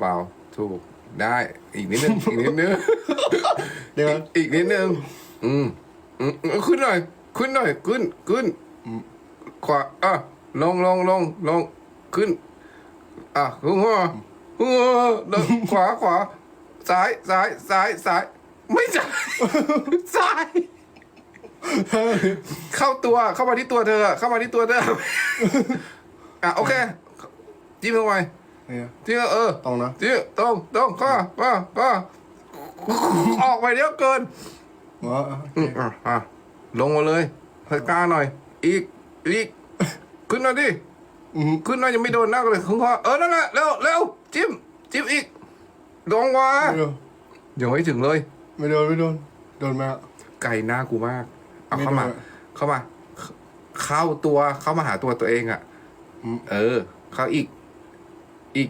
เบาๆถูกได้อีกนิดนึง อีกนิดนึงเดี๋ยวอีกนิดนึงอืมอืมอืมขึ้นหน่อย ขึ้นหน่อยขึ้นขึ้นขวาอะลงลงลงลงขึ้น อะหัวหัวเดินขวาขวาซ้ายซ้ายซ้ายซ้ายไม่ใช่ ซ้าย เข้าตัวเข้ามาที่ตัวเธอ เข้ามาที่ตัวเธอ อะโอเค จิ้มเข้าไป เนี่ยจิ้มเออตรงนะจิ้มตรงตรงเข้ามาเข้ามาออกไปเดี๋ยวเกินอ๋อโอเคอืมอะอะลงมาเลยให้กล้าหน่อย อีกอีกขึ้นมาดิอืมขึ้นมายังไม่โดนหน้ากันเลยคุณพ่อเออนั่นแหละเร็วเร็วจิ้มจิ้มอีกลงมาไม่โดนยังไม่ถึงเลย ไม่โดนไม่โดนโดนไหมอะ ไก่หน้ากูมาก เอาเข้ามา ไม่โดนเข้ามา เข้าตัวเข้ามาหาตัวตัวเองอะ อืม เออ เข้าอีก อีก